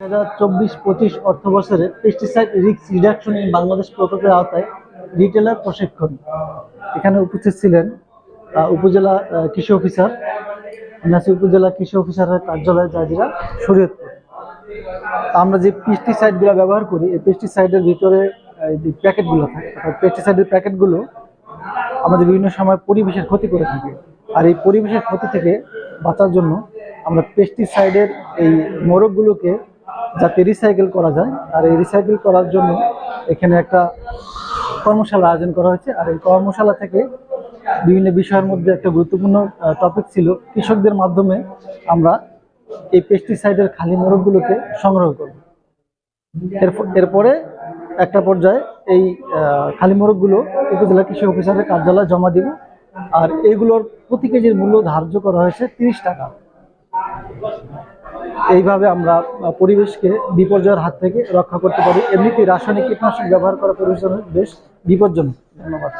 দুই হাজার চব্বিশ পঁচিশ পেস্টিসাইড রিস্ক বাংলাদেশ প্রকল্পের আওতায় রিটেলার প্রশিক্ষণ। এখানে উপস্থিত ছিলেন উপজেলা কৃষি অফিসার উপজেলা কৃষি অফিসারের কার্যালয় আমরা যে ব্যবহার করি, এই পেস্টিসাইডের ভিতরে যে প্যাকেটগুলো থাকে, অর্থাৎ পেস্টিসাইডের প্যাকেটগুলো আমাদের বিভিন্ন সময় পরিবেশের ক্ষতি করে থাকে। আর এই পরিবেশের ক্ষতি থেকে বাঁচার জন্য আমরা পেস্টিসাইডের এই মোড়কগুলোকে যাতে রিসাইকেল করা যায়। আর এই রিসাইকেল করার জন্য এখানে একটা কর্মশালা আয়োজন করা হয়েছে। আর এই কর্মশালা থেকে বিভিন্ন বিষয়ের মধ্যে একটা গুরুত্বপূর্ণ টপিক ছিল কৃষকদের মাধ্যমে আমরা এই পেস্টিসাইডের খালি মোড়কগুলোকে সংগ্রহ করব। এরপরে একটা পর্যায়ে এই খালি মোড়কগুলো উপজেলা কৃষি অফিসারের কার্যালয়ে জমা দিব। আর এগুলোর প্রতি কেজির মূল্য ধার্য করা হয়েছে তিরিশ টাকা। এইভাবে আমরা পরিবেশকে বিপর্যয়ের হাত থেকে রক্ষা করতে পারি। এমনিতে রাসায়নিক কীটনাশক ব্যবহার করা পরিবেশের বেশ বিপজ্জনক। ধন্যবাদ।